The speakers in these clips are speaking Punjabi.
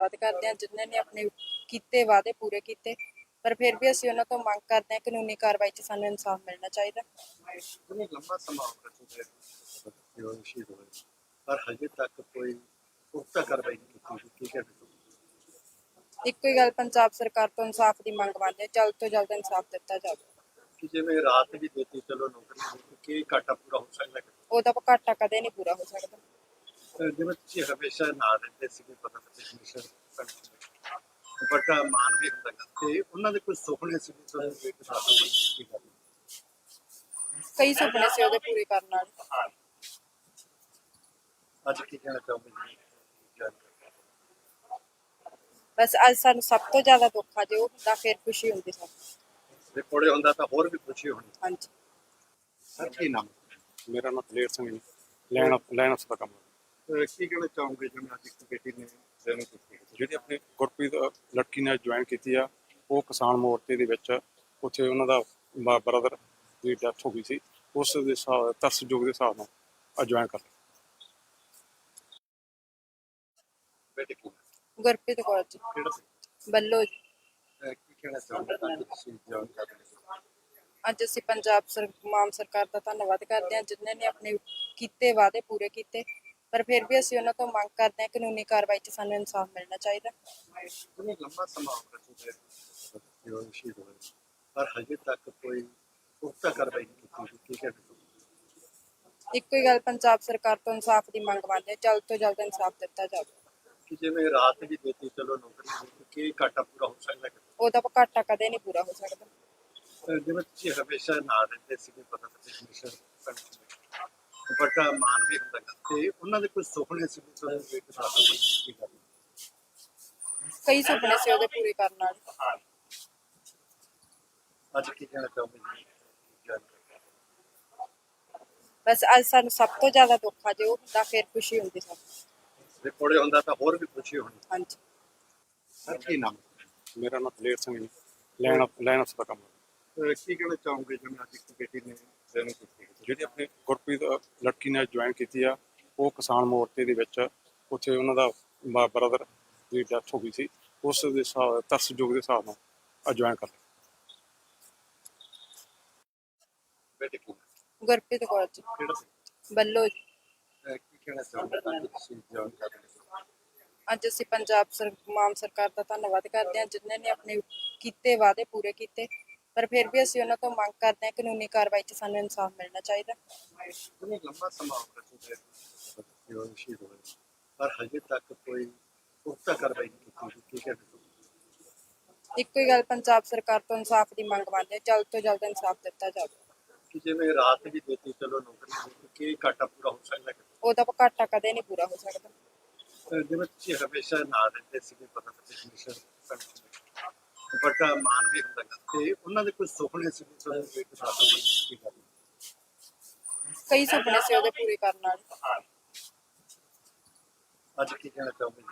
ਧੰਨਵਾਦ ਕਰਦੇ ਹਾਂ ਜਿਨ੍ਹਾਂ ਨੇ ਆਪਣੇ ਕੀਤੇ ਵਾਅਦੇ ਪੂਰੇ ਕੀਤੇ। ਪਰ ਫਿਰ ਵੀ ਅਸੀਂ ਉਹਨਾਂ ਤੋਂ ਮੰਗ ਕਰਦੇ ਹਾਂ ਕਾਨੂੰਨੀ ਕਾਰਵਾਈ 'ਚ ਸਾਨੂੰ ਇਨਸਾਫ ਮਿਲਣਾ ਚਾਹੀਦਾ। ਉਹਨੇ ਲੰਮਾ ਸਮਾਂ ਹੋ ਗਿਆ ਚੁੱਕੇ ਜੋ ਸ਼ਹੀਦ ਹੋਏ। ਪਰ ਹਜੇ ਤੱਕ ਕੋਈ ਪੁਖਤਾ ਕਾਰਵਾਈ ਨਹੀਂ ਕੀਤੀ ਗਈ ਕੀ ਕਹਿ ਇੱਕੋ ਹੀ ਗੱਲ ਪੰਜਾਬ ਸਰਕਾਰ ਤੋਂ ਇਨਸਾਫ ਦੀ ਮੰਗ ਮੰਨਦੇ ਜਲਦ ਤੋਂ ਜਲਦ ਇਨਸਾਫ ਦਿੱਤਾ ਜਾਵੇ। ਕਿ ਜਿਵੇਂ ਰਾਤ ਵੀ ਦਿੱਤੀ ਚਲੋ ਨੌਕਰੀ ਕੀ ਘਾਟਾ ਪੂਰਾ ਹੋ ਸਕਦਾ ਉਹਦਾ ਘਾਟਾ ਕਦੇ ਨਹੀਂ ਪੂਰਾ ਹੋ ਸਕਦਾ। ਜਿਵੇਂ ਤੁਸੀਂ ਹਮੇਸ਼ਾ ਨਾਲ ਰਹਿੰਦੇ ਸੀਗੇ ਪਤਾ ਤੇ ਕਮਿਸ਼ਨ ਵੱਡਾ ਮਾਨ ਵੀ ਹੁੰਦਾ ਗਾ ਤੇ ਉਹਨਾਂ ਦੇ ਕੋਈ ਸੁਪਨੇ ਸੀ ਤੁਹਾਨੂੰ ਇੱਕ ਦੱਸ ਦਿਓ ਕੀ ਗੱਲ ਹੈ। ਕਈ ਸੁਪਨੇ ਸੀ ਉਹਦੇ ਪੂਰੇ ਕਰਨ ਵਾਲੇ ਅੱਜ ਕੀ ਕਹਿਣਾ ਚਾਹੁੰਦੇ ਜੀ। ਬਸ ਅੱਜ ਸਾਨੂੰ ਸਭ ਤੋਂ ਜ਼ਿਆਦਾ ਦੁੱਖ ਆ ਜੇ ਉਹ ਹੁੰਦਾ ਫਿਰ ਖੁਸ਼ੀ ਹੁੰਦੀ ਸਾਨੂੰ। ਜੇ ਕੋਲੇ ਹੁੰਦਾ ਤਾਂ ਹੋਰ ਵੀ ਖੁਸ਼ੀ ਹੋਣੀ। ਹਾਂਜੀ। ਸਰ ਕੀ ਨਾਮ? ਮੇਰਾ ਨਾਮ ਦਲੇਰ ਸਿੰਘ ਜੀ। ਲੈਣ ਲੈਣ ਅਫਸਰ ਦਾ ਕੰਮ ਕੀ ਕਹਿਣਾ ਚਾਹੋਗੇ ਜਿਵੇਂ ਅੱਜ ਇੱਕ ਬੇਟੀ ਨੇ ਜਨਮ ਕੀਤੀ? ਹੈ ਜਿਹੜੀ ਆਪਣੀ ਗੁਰਪ੍ਰੀਤ ਲੜਕੀ ਨੇ ਜੁਆਇਨ ਕੀਤੀ ਆ ਉਹ ਕਿਸਾਨ ਮੋਰਚੇ ਦੇ ਵਿੱਚ ਉੱਥੇ ਉਹਨਾਂ ਦਾ ਬ੍ਰਦਰ ਦੀ ਡੈਥ ਹੋ ਗਈ ਸੀ। ਉਸ ਦੇ ਤਰਸਯੋਗ ਦੇ ਹਿਸਾਬ ਨਾਲ ਜੁਆਇਨ ਕਰ ਲਿਆ। ਬੇਟੀ ਕੀ ਗੁਰਪ੍ਰੀਤ ਕੌਰ ਜੀ। ਕਿਹੜਾ ਸੀ? ਬੱਲੋ ਜੀ। ਅਹ ਕੀ ਕਹਿਣਾ ਚਾਹੁੰਦੇ ਤਾਂ ਤੁਸੀਂ ਜਾਣ ਕਰ ਅੱਜ ਅਸੀਂ ਪੰਜਾਬ ਸਰ ਮਾਨ ਸਰਕਾਰ ਦਾ ਧੰਨਵਾਦ ਕਰਦੇ ਹਾਂ ਜਿਨ੍ਹਾਂ ਨੇ ਆਪਣੇ ਕੀਤੇ ਵਾਅਦੇ ਪੂਰੇ ਕੀਤੇ। ਪਰ ਫਿਰ ਵੀ ਅਸੀਂ ਉਹਨਾਂ ਤੋਂ ਮੰਗ ਕਰਦੇ ਹਾਂ ਕਾਨੂੰਨੀ ਕਾਰਵਾਈ 'ਚ ਸਾਨੂੰ ਇਨਸਾਫ ਮਿਲਣਾ ਚਾਹੀਦਾ। ਉਹਨੇ ਲੰਮਾ ਸਮਾਂ ਹੋ ਚੁੱਕੇ ਜੋ ਸ਼ਹੀਦ ਹੋਏ ਪਰ ਹਜੇ ਤੱਕ ਕੋਈ ਪੁਖਤਾ ਕਾਰਵਾਈ ਨਹੀਂ ਕੀਤੀ ਗਈ ਕੀ ਕਹਿ ਇੱਕੋ ਹੀ ਗੱਲ ਪੰਜਾਬ ਸਰਕਾਰ ਤੋਂ ਇਨਸਾਫ ਦੀ ਮੰਗ ਮੰਨਦੇ ਹਾਂ ਜਲਦ ਤੋਂ ਜਲਦ ਇਨਸਾਫ ਦਿੱਤਾ ਜਾਵੇ। ਕਿ ਜਿਵੇਂ ਰਾਤ ਵੀ ਦਿੱਤੀ ਚਲੋ ਨੌਕਰੀ ਦੀ ਕੀ ਘਾਟਾ ਪੂਰਾ ਹੋ ਸਕਦਾ ਹੈ ਉਹਦਾ ਘਾਟਾ ਕਦੇ ਨਹੀਂ ਪੂਰਾ ਹੋ ਸਕਦਾ। ਜਿਵੇਂ ਤੁਸੀਂ ਹਮੇਸ਼ਾ ਨਾਲ ਰਹਿੰਦੇ ਸੀਗੇ ਪਤਾ ਤੇ ਕਮਿਸ਼ਨ ਵੱਡਾ ਮਾਨ ਵੀ ਹੁੰਦਾ ਤੇ ਉਹਨਾਂ ਦੇ ਕੋਈ ਸੁਪਨੇ ਸੀ ਤੁਹਾਨੂੰ ਇੱਕ ਦੱਸ ਦਿਓ ਕੀ ਹੈ। ਕਈ ਸੁਪਨੇ ਸੀ ਉਹਦੇ ਪੂਰੇ ਕਰਨ ਵਾਲੇ ਅੱਜ ਕੀ ਕਹਿਣਾ ਚਾਹੁੰਦੇ ਜੀ। ਬਸ ਅੱਜ ਸਾਨੂੰ ਸਭ ਤੋਂ ਜ਼ਿਆਦਾ ਦੁੱਖ ਆ ਜੇ ਉਹ ਹੁੰਦਾ ਫਿਰ ਖੁਸ਼ੀ ਹੁੰਦੀ ਸਾਨੂੰ। ਜੇ ਕੋਲੇ ਹੁੰਦਾ ਤਾਂ ਹੋਰ ਵੀ ਖੁਸ਼ੀ ਹੋਣੀ। ਹਾਂਜੀ। ਸਰ ਕੀ ਨਾਮ? ਮੇਰਾ ਨਾਮ ਦਲੇਰ ਸਿੰਘ ਜੀ। ਲੈਣ ਲੈਣ ਅਫਸਰ ਦਾ ਕੰਮ ਕੀ ਕਹਿਣਾ ਚਾਹੋਗੇ ਜਿਵੇਂ ਅੱਜ ਇੱਕ ਬੇਟੀ ਨੇ ਜਨਮ ਕੀਤੀ। ਜਿਹੜੀ ਆਪਣੀ ਗੁਰਪ੍ਰੀਤ ਲੜਕੀ ਨੇ ਜੁਆਇਨ ਕੀਤੀ ਆ ਉਹ ਕਿਸਾਨ ਮੋਰਚੇ ਦੇ ਵਿੱਚ ਉੱਥੇ ਉਹਨਾਂ ਦਾ ਬ੍ਰਦਰ ਦੀ ਡੈਥ ਹੋ ਗਈ ਸੀ। ਉਸ ਦੇ ਹਿਸਾਬ ਤਰਸਯੋਗ ਦੇ ਹਿਸਾਬ ਨਾਲ ਜੁਆਇਨ ਕਰ ਲਿਆ। ਬੇਟੀ ਕੀ ਗੁਰਪ੍ਰੀਤ ਕੌਰ ਜੀ। ਕਿਹੜਾ ਸੀ? ਬੱਲੋ ਜੀ। ਅਹ ਕੀ ਕਹਿਣਾ ਚਾਹੁੰਦੇ ਤਾਂ ਤੁਸੀਂ ਜਾਣਕਾਰੀ ਅੱਜ ਅਸੀਂ ਪੰਜਾਬ ਸਰ ਮਾਨ ਸਰਕਾਰ ਦਾ ਧੰਨਵਾਦ ਕਰਦੇ ਹਾਂ। ਜਿਨ੍ਹਾਂ ਨੇ ਆਪਣੇ ਕੀਤੇ ਵਾਅਦੇ ਪੂਰੇ ਕੀਤੇ ਪਰ ਫਿਰ ਵੀ ਅਸੀਂ ਉਹਨਾਂ ਤੋਂ ਮੰਗ ਕਰਦੇ ਹਾਂ ਕਾਨੂੰਨੀ ਕਾਰਵਾਈ 'ਚ ਸਾਨੂੰ ਇਨਸਾਫ ਮਿਲਣਾ ਚਾਹੀਦਾ। ਉਹਨੇ ਲੰਮਾ ਸਮਾਂ ਹੋ ਗਿਆ ਜੋ ਸ਼ਹੀਦ ਹੋਏ। ਪਰ ਹਜੇ ਤੱਕ ਕੋਈ ਪੁਖਤਾ ਕਾਰਵਾਈ ਨਹੀਂ ਕੀਤੀ ਗਈ ਕੀ ਇੱਕੋ ਹੀ ਗੱਲ ਪੰਜਾਬ ਸਰਕਾਰ ਤੋਂ ਇਨਸਾਫ ਦੀ ਮੰਗ ਮੰਨਦੇ ਜਲਦ ਤੋਂ ਜਲਦ ਇਨਸਾਫ ਦਿੱਤਾ ਜਾਵੇ। ਕਿ ਜਿਵੇਂ ਰਾਤ ਵੀ ਦਿੱਤੀ ਚਲੋ ਨੌਕਰੀ ਦੀ ਕੀ ਘਾਟਾ ਪੂਰਾ ਹੋ ਸਕਦਾ ਉਹਦਾ ਘਾਟਾ ਕਦੇ ਨਹੀਂ ਪੂਰਾ ਹੋ ਸਕਦਾ। ਜਿਵੇਂ ਤੁਸੀਂ ਹਮੇਸ਼ਾ ਨਾਲ ਰਹਿੰਦੇ ਸੀਗੇ ਪਤਾ ਤੇ ਕਮਿਸ਼ਨ ਵੱਡਾ ਮਾਨ ਵੀ ਹੁੰਦਾ ਗਾ ਤੇ ਉਹਨਾਂ ਦੇ ਕੋਈ ਸੁਪਨੇ ਸੀ ਤੁਹਾਨੂੰ ਗੱਲ ਹੈ। ਕਈ ਸੁਪਨੇ ਸੀ ਉਹਦੇ ਪੂਰੇ ਕਰਨ ਵਾਲੇ ਅੱਜ ਕੀ ਕਹਿਣਾ ਚਾਹੁੰਦੇ।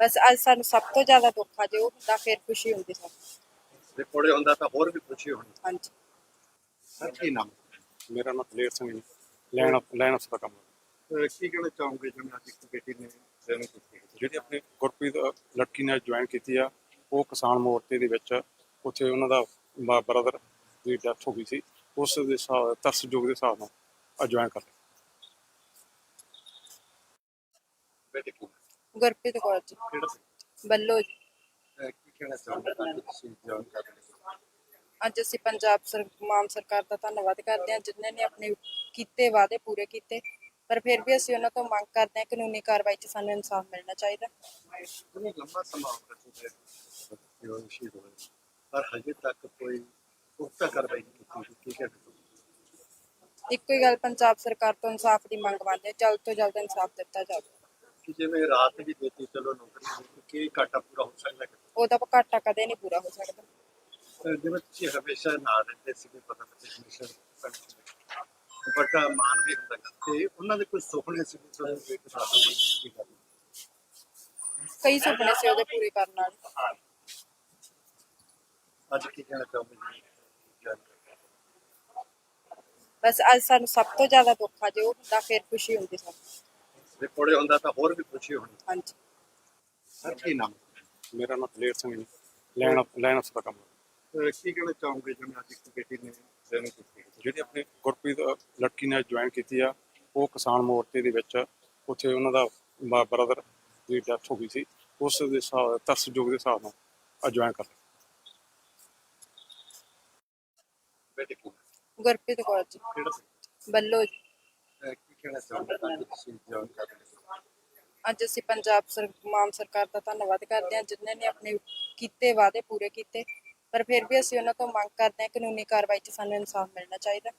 ਬਸ ਅੱਜ ਸਾਨੂੰ ਸਭ ਤੋਂ ਜ਼ਿਆਦਾ ਦੁੱਖ ਆ ਜੇ ਉਹ ਹੁੰਦਾ ਫਿਰ ਖੁਸ਼ੀ ਹੁੰਦੀ ਸਾਨੂੰ। ਜੇ ਕੋਲੇ ਹੁੰਦਾ ਤਾਂ ਹੋਰ ਵੀ ਖੁਸ਼ੀ ਹੋਣੀ। ਹਾਂਜੀ। ਸਰ ਕੀ ਨਾਮ? ਮੇਰਾ ਨਾਮ ਦਲੇਰ ਸਿੰਘ ਲੈਣ ਲੈਣ ਅਫਸਰ ਦਾ ਕੰਮ ਹੈ। ਕੀ ਕਹਿਣਾ ਚਾਹੋਗੇ ਜਿਵੇਂ ਅੱਜ ਇੱਕ ਬੇਟੀ ਨੇ ਜਨਮ ਹੈ? ਜਿਹੜੀ ਆਪਣੀ ਗੁਰਪ੍ਰੀਤ ਲੜਕੀ ਨੇ ਜੁਆਇਨ ਕੀਤੀ ਆ ਉਹ ਕਿਸਾਨ ਮੋਰਚੇ ਦੇ ਵਿੱਚ ਉੱਥੇ ਉਹਨਾਂ ਦਾ ਬ੍ਰਦਰ ਦੀ ਡੈਥ ਹੋ ਗਈ ਸੀ। ਉਸ ਦੇ ਹਿਸਾਬ ਤਰਸਯੋਗ ਦੇ ਹਿਸਾਬ ਨਾਲ ਜੁਆਇਨ ਕਰ ਲਿਆ। ਬੇਟੀ ਕੀ ਗੁਰਪ੍ਰੀਤ ਕੌਰ ਜੀ। ਕਿਹੜਾ ਸੀ ਬੱਲੋ ਜੀ। ਅਹ ਕੀ ਕਹਿਣਾ ਚਾਹੁੰਦੇ ਤਾਂ ਤੁਸੀਂ ਜਾਣਕਾਰੀ ਅੱਜ ਅਸੀਂ ਪੰਜਾਬ ਸਰ ਮਾਨ ਸਰਕਾਰ ਦਾ ਧੰਨਵਾਦ ਕਰਦੇ ਹਾਂ ਜਿਨ੍ਹਾਂ ਨੇ ਆਪਣੇ ਕੀਤੇ ਵਾਅਦੇ ਪੂਰੇ ਕੀਤੇ। ਪਰ ਫਿਰ ਵੀ ਅਸੀਂ ਉਹਨਾਂ ਤੋਂ ਮੰਗ ਕਰਦੇ ਹਾਂ ਕਾਨੂੰਨੀ ਕਾਰਵਾਈ 'ਚ ਸਾਨੂੰ ਇਨਸਾਫ ਮਿਲਣਾ ਚਾਹੀਦਾ। ਉਹਨੇ ਲੰਮਾ ਸਮਾਂ ਹੋ ਗਿਆ ਚੁੱਕੇ ਜੋ ਸ਼ਹੀਦ ਹੋਏ? ਪਰ ਹਜੇ ਤੱਕ ਕੋਈ ਪੁਖਤਾ ਕਾਰਵਾਈ ਨਹੀਂ ਕੀਤੀ ਗਈ ਕੀ ਕਹਿ ਇੱਕੋ ਹੀ ਗੱਲ ਪੰਜਾਬ ਸਰਕਾਰ ਤੋਂ ਇਨਸਾਫ ਦੀ ਮੰਗ ਮੰਨਦੇ ਹਾਂ। ਜਲਦ ਤੋਂ ਜਲਦ ਇਨਸਾਫ ਦਿੱਤਾ ਜਾਵੇ। ਕਿ ਜਿਵੇਂ ਰਾਤ ਵੀ ਦਿੱਤੀ ਚਲੋ ਨੌਕਰੀ ਕੀ ਘਾਟਾ ਪੂਰਾ ਹੋ ਸਕਦਾ ਹੈ? ਉਹਦਾ ਘਾਟਾ ਕਦੇ ਨਹੀਂ ਪੂਰਾ ਹੋ ਸਕਦਾ। ਜਿਵੇਂ ਤੁਸੀਂ ਹਮੇਸ਼ਾ ਨਾਲ ਰਹਿੰਦੇ ਸੀਗੇ ਪਤਾ ਤੇ ਕਮਿਸ਼ਨ ਵੱਡਾ ਮਾਨ ਵੀ ਹੁੰਦਾ। ਤੇ ਉਹਨਾਂ ਦੇ ਕੋਈ ਸੁਪਨੇ ਸੀ ਤੁਹਾਨੂੰ ਇੱਕ ਹੈ। ਕਈ ਸੁਪਨੇ ਸੀ ਉਹਦੇ ਪੂਰੇ ਕਰਨ ਵਾਲੇ ਅੱਜ ਕੀ ਕਹਿਣਾ ਚਾਹੁੰਦੇ ਜੀ। ਬਸ ਅੱਜ ਸਾਨੂੰ ਸਭ ਤੋਂ ਜ਼ਿਆਦਾ ਦੁੱਖ ਆ ਜੇ ਉਹ ਹੁੰਦਾ ਫਿਰ ਖੁਸ਼ੀ ਹੁੰਦੀ ਸਾਨੂੰ ਜੇ ਕੋਲੇ ਹੁੰਦਾ ਤਾਂ ਹੋਰ ਵੀ ਖੁਸ਼ੀ ਹੋਣੀ ਹਾਂਜੀ ਸਰ ਕੀ ਨਾਮ ਮੇਰਾ ਨਾਮ ਦਲੇਰ ਸਿੰਘ ਜੀ ਲੈਣ ਲੈਣ ਦਾ ਕੰਮ ਕੀ ਕਹਿਣਾ ਚਾਹੋਗੇ ਜਿਵੇਂ ਅੱਜ ਇੱਕ ਬੇਟੀ ਨੇ ਜਨਮ ਹੈ? ਜਿਹੜੀ ਆਪਣੀ ਗੁਰਪ੍ਰੀਤ ਲੜਕੀ ਨੇ ਜੁਆਇਨ ਕੀਤੀ ਆ ਉਹ ਕਿਸਾਨ ਮੋਰਚੇ ਦੇ ਵਿੱਚ ਉੱਥੇ ਉਹਨਾਂ ਦਾ ਬ੍ਰਦਰ ਦੀ ਡੈਥ ਹੋ ਗਈ ਸੀ ਉਸ ਦੇ ਹਿਸਾਬ ਤਰਸਯੋਗ ਦੇ ਹਿਸਾਬ ਨਾਲ ਆ ਜੁਆਇਨ ਕਰ ਲਿਆ। ਬੇਟੀ ਕੀ ਗੁਰਪ੍ਰੀਤ ਕੌਰ ਜੀ। ਕਿਹੜਾ? ਬੱਲੋ ਜੀ। ਕੀ ਕਹਿਣਾ ਚਾਹੋਗੇ ਤਾਂ ਤੁਸੀਂ ਜਨ ਕਰ ਅੱਜ ਅਸੀਂ ਪੰਜਾਬ ਸਰ ਮਾਨ ਸਰਕਾਰ ਦਾ ਧੰਨਵਾਦ ਕਰਦੇ ਹਾਂ ਜਿਨ੍ਹਾਂ ਨੇ ਆਪਣੇ ਕੀਤੇ ਵਾਅਦੇ ਪੂਰੇ ਕੀਤੇ ਪਰ ਫਿਰ ਵੀ ਅਸੀਂ ਉਹਨਾਂ ਤੋਂ ਮੰਗ ਕਰਦੇ ਹਾਂ ਕਾਨੂੰਨੀ ਕਾਰਵਾਈ 'ਚ ਸਾਨੂੰ ਇਨਸਾਫ ਮਿਲਣਾ ਚਾਹੀਦਾ।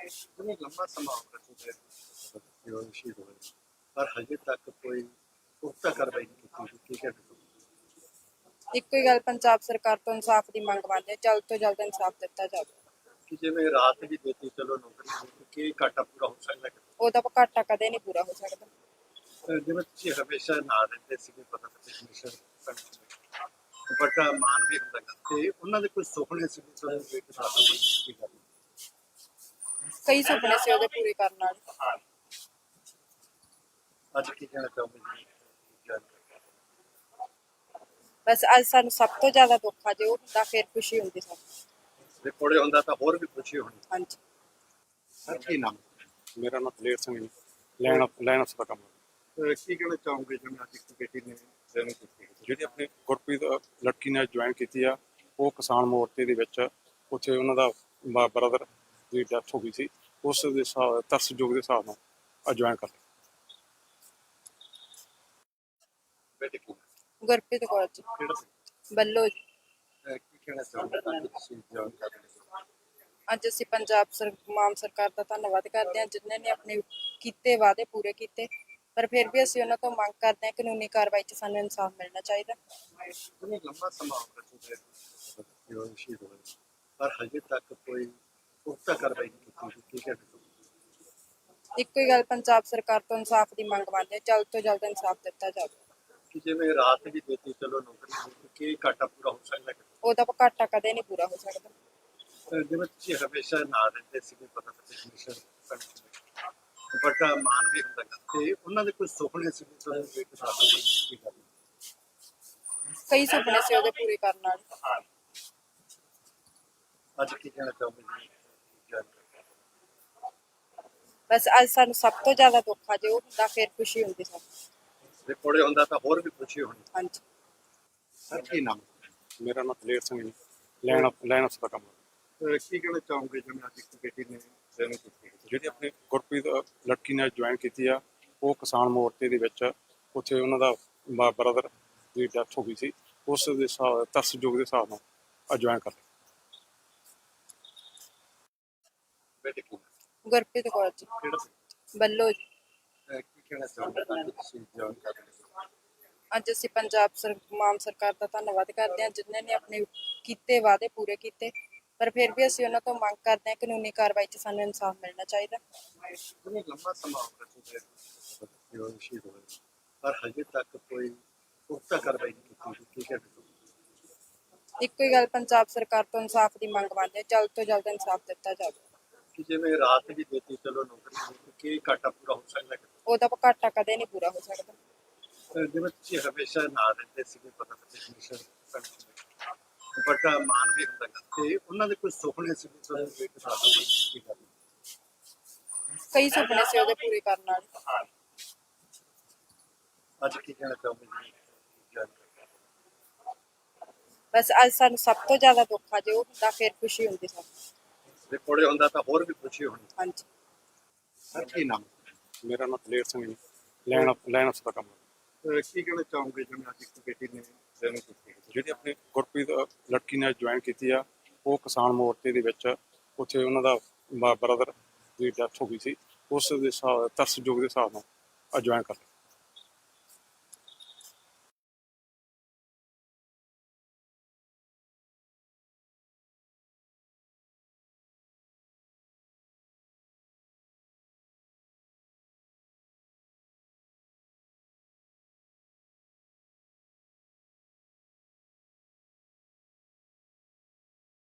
ਜਿਵੇਂ ਲੰਮਾ ਸਮਾਂ ਹੋ ਜੋ ਸ਼ਹੀਦ ਹੋਏ ਪਰ ਹਜੇ ਤੱਕ ਕੋਈ ਪੁਖਤਾ ਕਾਰਵਾਈ ਨਹੀਂ ਕੀਤੀ ਕੀ ਕਹਿਣਾ ਚਾਹੋਗੇ ਇੱਕੋ ਹੀ ਗੱਲ ਪੰਜਾਬ ਸਰਕਾਰ ਤੋਂ ਇਨਸਾਫ ਦੀ ਮੰਗ ਮੰਨਦੇ ਹਾਂ ਜਲਦ ਤੋਂ ਜਲਦ ਇਨਸਾਫ ਦਿੱਤਾ ਜਾਵੇ ਕਿ ਜਿਵੇਂ ਰਾਤ ਵੀ ਦਿੱਤੀ ਚਲੋ ਨੌਕਰੀ ਦੀ ਕੀ ਘਾਟਾ ਪੂਰਾ ਹੋ ਸਕਦਾ ਕਿ ਉਹਦਾ ਘਾਟਾ ਕਦੇ ਨਹੀਂ ਪੂਰਾ ਹੋ ਸਕਦਾ ਅਹ ਜਿਵੇਂ ਤੁਸੀਂ ਹਮੇਸ਼ਾ ਨਾਲ ਰਹਿੰਦੇ ਸੀਗੇ ਪਤਾ ਤੇ ਕਮਿਸ਼ਨ ਬਟ ਮਾਨ ਵੀ ਹੁੰਦਾ ਗਾ ਤੇ ਉਹਨਾਂ ਦੇ ਕੋਈ ਸੁਪਨੇ ਸੀ ਤੁਹਾਨੂੰ ਵੀ ਇੱਕ ਸਾਥ ਕੀ ਕਰਨਾ ਕਈ ਸੁਪਨੇ ਸੀ ਉਹਦੇ ਪੂਰੇ ਕਰਨ ਵਾਲੇ ਅੱਜ ਕੀ ਕਹਿਣਾ ਚਾਹੋਗੇ ਜੀ? ਜਾਣਕਾਰੀ ਬਸ ਅੱਜ ਸਾਨੂੰ ਸਭ ਤੋਂ ਜ਼ਿਆਦਾ ਦੁੱਖ ਆ ਜੇ ਉਹ ਹੁੰਦਾ ਫਿਰ ਖੁਸ਼ੀ ਹੁੰਦੀ ਸਾਨੂੰ। ਜੇ ਕੋਲੇ ਹੁੰਦਾ ਤਾਂ ਹੋਰ ਵੀ ਖੁਸ਼ੀ ਹੋਣੀ। ਹਾਂਜੀ। ਸਰ ਕੀ ਨਾਮ? ਮੇਰਾ ਨਾਮ ਦਲੇਰ ਸਿੰਘ ਜੀ। ਲੈਣ ਲੈਣ ਦਾ ਕੰਮ ਅਹ ਕੀ ਕਹਿਣਾ ਚਾਹੋਗੇ ਜਿਵੇਂ ਅੱਜ ਇੱਕ ਬੇਟੀ ਨੇ ਜਨਮ ਕੀਤੀ ਹੈ? ਜਿਹੜੀ ਆਪਣੀ ਗੁਰਪ੍ਰੀਤ ਲੜਕੀ ਨੇ ਜੁਆਇਨ ਕੀਤੀ ਆ ਉਹ ਕਿਸਾਨ ਮੋਰਚੇ ਦੇ ਵਿੱਚ ਉੱਥੇ ਉਹਨਾਂ ਦਾ ਬ੍ਰਦਰ ਦੀ ਡੈਥ ਹੋ ਗਈ ਸੀ। ਉਸ ਦੇ ਹਿਸਾਬ ਤਰਸਯੋਗ ਦੇ ਹਿਸਾਬ ਨਾਲ ਜੁਆਇਨ ਕਰ ਲਿਆ। ਬੇਟੀ ਗੁਰਪ੍ਰੀਤ ਕੌਰ ਜੀ। ਕਿਹੜਾ? ਬੱਲੋ ਜੀ। ਕੀ ਕਹਿਣਾ ਤੁਸੀਂ। ਅੱਜ ਅਸੀਂ ਪੰਜਾਬ ਸਰ ਮਾਨ ਸਰਕਾਰ ਦਾ ਧੰਨਵਾਦ ਕਰਦੇ ਹਾਂ ਜਿਨ੍ਹਾਂ ਨੇ ਆਪਣੇ ਕੀਤੇ ਵਾਅਦੇ ਪੂਰੇ ਕੀਤੇ। ਪਰ ਫਿਰ ਵੀ ਅਸੀਂ ਉਹਨਾਂ ਤੋਂ ਮੰਗ ਕਰਦੇ ਹਾਂ ਕਾਨੂੰਨੀ ਕਾਰਵਾਈ 'ਚ ਸਾਨੂੰ ਇਨਸਾਫ ਮਿਲਣਾ ਚਾਹੀਦਾ। ਲੰਮਾ ਸਮਾਂ ਪਰ ਹਜੇ ਤੱਕ ਕੋਈ ਪੁਖਤਾ ਕਾਰਵਾਈ ਨਹੀਂ ਕੀਤੀ ਇੱਕੋ ਹੀ ਗੱਲ ਪੰਜਾਬ ਸਰਕਾਰ ਤੋਂ ਇਨਸਾਫ ਦੀ ਮੰਗ ਮੰਨਦੇ ਜਲਦ ਤੋਂ ਜਲਦ ਇਨਸਾਫ ਦਿੱਤਾ ਜਾਵੇ। ਕਿ ਜਿਵੇਂ ਰਾਤ ਵੀ ਦਿੱਤੀ ਚਲੋ ਨੌਕਰੀ ਦੀ ਕੀ ਘਾਟਾ ਪੂਰਾ ਹੋ ਸਕਦਾ ਕਿ? ਉਹਦਾ ਘਾਟਾ ਕਦੇ ਨਹੀਂ ਪੂਰਾ ਹੋ ਸਕਦਾ। ਅਹ ਜਿਵੇਂ ਤੁਸੀਂ ਹਮੇਸ਼ਾ ਨਾਲ ਰਹਿੰਦੇ ਸੀਗੇ ਪਤਾ ਤੇ ਕਮਿਸ਼ਨ ਬਟ ਮਾਨ ਵੀ ਹੁੰਦਾ ਗਾ ਤੇ ਉਹਨਾਂ ਦੇ ਕੋਈ ਸੁਪਨੇ ਸੀ ਤੁਹਾਨੂੰ ਵੀ ਇੱਕ ਸਾਥ ਕੀ ਕਰਨਾ ਕਈ ਸੁਪਨੇ ਸੀ ਉਹਦੇ ਪੂਰੇ ਕਰਨ ਵਾਲੇ। ਅੱਜ ਕੀ ਕਹਿਣਾ ਚਾਹੋਗੇ ਜੀ? ਜਾਣਕਾਰੀ ਬਸ ਅੱਜ ਸਾਨੂੰ ਸਭ ਤੋਂ ਜ਼ਿਆਦਾ ਦੁੱਖ ਆ ਜੇ ਉਹ ਹੁੰਦਾ ਫਿਰ ਖੁਸ਼ੀ ਹੁੰਦੀ ਸਾਨੂੰ। ਜੇ ਕੋਲੇ ਹੁੰਦਾ ਤਾਂ ਹੋਰ ਵੀ ਖੁਸ਼ੀ ਹੋਣੀ। ਹਾਂਜੀ। ਸਰ ਕੀ ਨਾਮ? ਮੇਰਾ ਨਾਮ ਦਲੇਰ ਸਿੰਘ ਜੀ। ਲੈਣ ਲੈਣ ਦਾ ਕੰਮ। ਕੀ ਕਹਿਣਾ ਚਾਹੋਗੇ ਜਿਵੇਂ ਅੱਜ ਇੱਕ ਬੇਟੀ ਨੇ ਜਨਮ ਕੀਤੀ? ਹੈ? ਜਿਹੜੀ ਆਪਣੀ ਗੁਰਪ੍ਰੀਤ ਲੜਕੀ ਨੇ ਜੁਆਇਨ ਕੀਤੀ ਆ ਉਹ ਕਿਸਾਨ ਮੋਰਚੇ ਦੇ ਵਿੱਚ ਉੱਥੇ ਉਹਨਾਂ ਦਾ ਬ੍ਰਦਰ ਦੀ ਡੈਥ ਹੋ ਗਈ ਸੀ। ਉਸ ਦੇ ਹਿਸਾਬ ਤਰਸਯੋਗ ਦੇ ਹਿਸਾਬ ਨਾਲ ਆ ਜੁਆਇਨ ਕਰ ਲਿਆ। ਗੁਰਪ੍ਰੀਤ ਕੌਰ ਜੀ? ਬੱਲੋ ਜੀ। ਕਹਿਣਾ ਤੁਸੀਂ। ਅੱਜ ਅਸੀਂ ਪੰਜਾਬ ਸਰ ਮਾਨ ਸਰਕਾਰ ਦਾ ਧੰਨਵਾਦ ਕਰਦੇ ਹਾਂ ਜਿਨ੍ਹਾਂ ਨੇ ਆਪਣੇ ਕੀਤੇ ਵਾਅਦੇ ਪੂਰੇ ਕੀਤੇ। ਪਰ ਫਿਰ ਵੀ ਅਸੀਂ ਉਹਨਾਂ ਤੋਂ ਮੰਗ ਕਰਦੇ ਹਾਂ ਕਾਨੂੰਨੀ ਕਾਰਵਾਈ 'ਚ ਸਾਨੂੰ ਇਨਸਾਫ ਮਿਲਣਾ ਚਾਹੀਦਾ। ਜਿਵੇਂ ਲੰਮਾ ਸਮਾਂ ਹੋ ਗਿਆ ਤੁਸੀਂ ਜੋ ਸ਼ਹੀਦ ਹੋਏ? ਪਰ ਹਜੇ ਤੱਕ ਕੋਈ ਪੁਖਤਾ ਕਾਰਵਾਈ ਨਹੀਂ ਕੀਤੀ ਕੀ ਕਹਿਣਾ ਚਾਹੋਗੇ? ਇੱਕੋ ਹੀ ਗੱਲ ਪੰਜਾਬ ਸਰਕਾਰ ਤੋਂ ਇਨਸਾਫ ਦੀ ਮੰਗ ਮੰਨਦੇ ਜਲਦ ਤੋਂ ਜਲਦ ਇਨਸਾਫ ਦਿੱਤਾ ਜਾਵੇ। ਕਿ ਜਿਵੇਂ ਰਾਤ ਵੀ ਦਿੱਤੀ ਚਲੋ ਨੌਕਰੀ ਦੀ ਕੀ ਘਾਟਾ ਪੂਰਾ ਹੋ ਸਕਦਾ ਉਹਦਾ ਘਾਟਾ ਕਦੇ ਨਹੀਂ ਪੂਰਾ ਹੋ ਸਕਦਾ। ਅਹ ਜਿਵੇਂ ਤੁਸੀਂ ਹਮੇਸ਼ਾ ਨਾਲ ਰਹਿੰਦੇ ਸੀਗੇ ਪਤਾ ਤੇ ਕਮਿਸ਼ਨ ਬਟ ਮਾਨ ਵੀ ਹੁੰਦਾ ਗਾ ਤੇ ਉਹਨਾਂ ਦੇ ਕੋਈ ਸੁਪਨੇ ਸੀ ਤੁਹਾਨੂੰ ਵੀ ਇੱਕ ਸਾਥ ਕੀ ਕਰਨਾ? ਕਈ ਸੁਪਨੇ ਸੀ ਉਹਦੇ ਪੂਰੇ ਕਰਨ ਵਾਲੇ। ਅੱਜ ਕੀ ਕਹਿਣਾ ਚਾਹੋਗੇ ਜੀ? ਜਾਣਕਾਰੀ ਬਸ ਅੱਜ ਸਾਨੂੰ ਸਭ ਤੋਂ ਜ਼ਿਆਦਾ ਦੁੱਖ ਆ ਜੇ ਉਹ ਹੁੰਦਾ ਫਿਰ ਖੁਸ਼ੀ ਹੁੰਦੀ ਸਾਨੂੰ। ਜੇ ਕੋਲੇ ਹੁੰਦਾ ਤਾਂ ਹੋਰ ਵੀ ਖੁਸ਼ੀ ਹੋਣੀ ਹਾਂਜੀ। ਸਰ ਕੀ ਨਾਮ? ਮੇਰਾ ਨਾਮ ਦਲੇਰ ਸਿੰਘ ਜੀ। ਲੈਣ ਲੈਣ ਦਾ ਕੰਮ। ਅਹ ਕੀ ਕਹਿਣਾ ਚਾਹੋਗੇ ਜਿਵੇਂ ਅੱਜ ਇੱਕ ਬੇਟੀ ਨੇ ਜਨਮ ਕੀਤੀ ਹੈ? ਜਿਹੜੀ ਆਪਣੀ ਗੁਰਪ੍ਰੀਤ ਅ, ਲੜਕੀ ਨੇ ਜੁਆਇਨ ਕੀਤੀ ਆ ਉਹ ਕਿਸਾਨ ਮੋਰਚੇ ਦੇ ਵਿੱਚ ਉੱਥੇ ਉਹਨਾਂ ਦਾ ਬ੍ਰਦਰ ਦੀ ਡੈਥ ਹੋ ਗਈ ਸੀ। ਉਸ ਦੇ ਹਿਸਾਬ ਤਰਸਯੋਗ ਦੇ ਹਿਸਾਬ ਨਾਲ ਜੁਆਇਨ ਕਰ ਲਿਆ।